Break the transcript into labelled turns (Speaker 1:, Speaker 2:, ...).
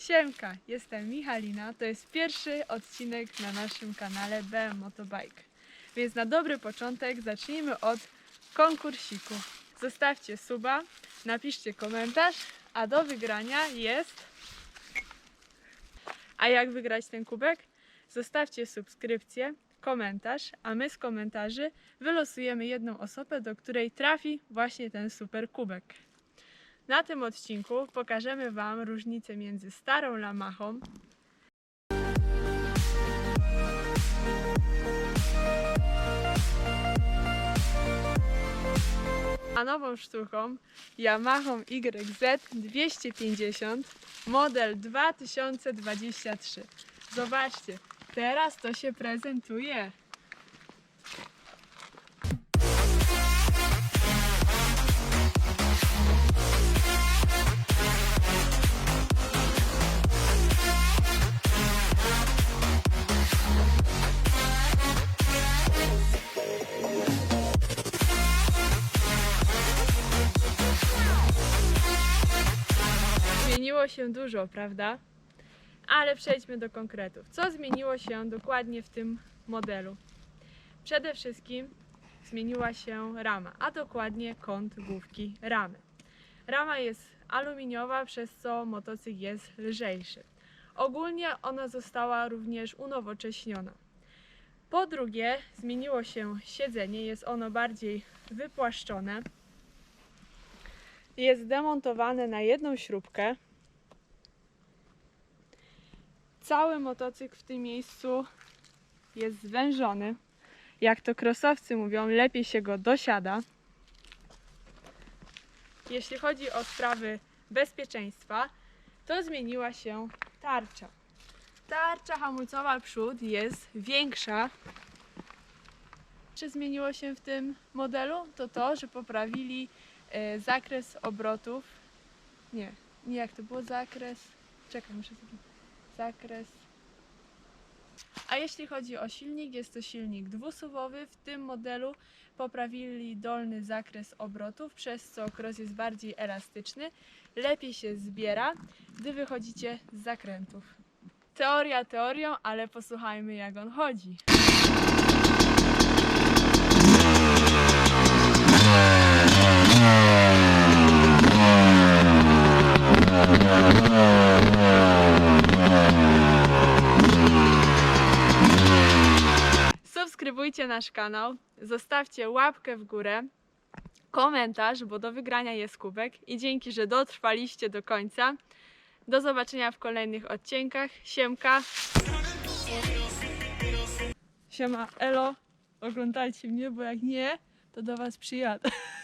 Speaker 1: Siemka, jestem Michalina. To jest pierwszy odcinek na naszym kanale BM Motobike. Więc na dobry początek zacznijmy od konkursiku. Zostawcie suba, napiszcie komentarz, a do wygrania jest. A jak wygrać ten kubek? Zostawcie subskrypcję, komentarz, a my z komentarzy wylosujemy jedną osobę, do której trafi właśnie ten super kubek. Na tym odcinku pokażemy Wam różnicę między starą Lamachą a nową sztuką Yamaha YZ 250 model 2023. Zobaczcie, teraz to się prezentuje. Zmieniło się dużo, prawda? Ale przejdźmy do konkretów. Co zmieniło się dokładnie w tym modelu? Przede wszystkim zmieniła się rama, a dokładnie kąt główki ramy. Rama jest aluminiowa, przez co motocykl jest lżejszy. Ogólnie ona została również unowocześniona. Po drugie, zmieniło się siedzenie, jest ono bardziej wypłaszczone. Jest demontowane na jedną śrubkę. Cały motocykl w tym miejscu jest zwężony. Jak to krosowcy mówią, lepiej się go dosiada. Jeśli chodzi o sprawy bezpieczeństwa, to zmieniła się tarcza. Tarcza hamulcowa przód jest większa. Co zmieniło się w tym modelu? To to, że poprawili e, zakres obrotów. Nie, nie jak to było zakres. Czekaj, muszę sobie. Zakres. A jeśli chodzi o silnik, jest to silnik dwusuwowy. W tym modelu poprawili dolny zakres obrotów, przez co kros jest bardziej elastyczny, lepiej się zbiera, gdy wychodzicie z zakrętów. Teoria teorią, ale posłuchajmy jak on chodzi. Subskrybujcie nasz kanał, zostawcie łapkę w górę, komentarz, bo do wygrania jest kubek i dzięki, że dotrwaliście do końca. Do zobaczenia w kolejnych odcinkach. Siemka. Siema, elo. Oglądajcie mnie, bo jak nie, to do was przyjadę.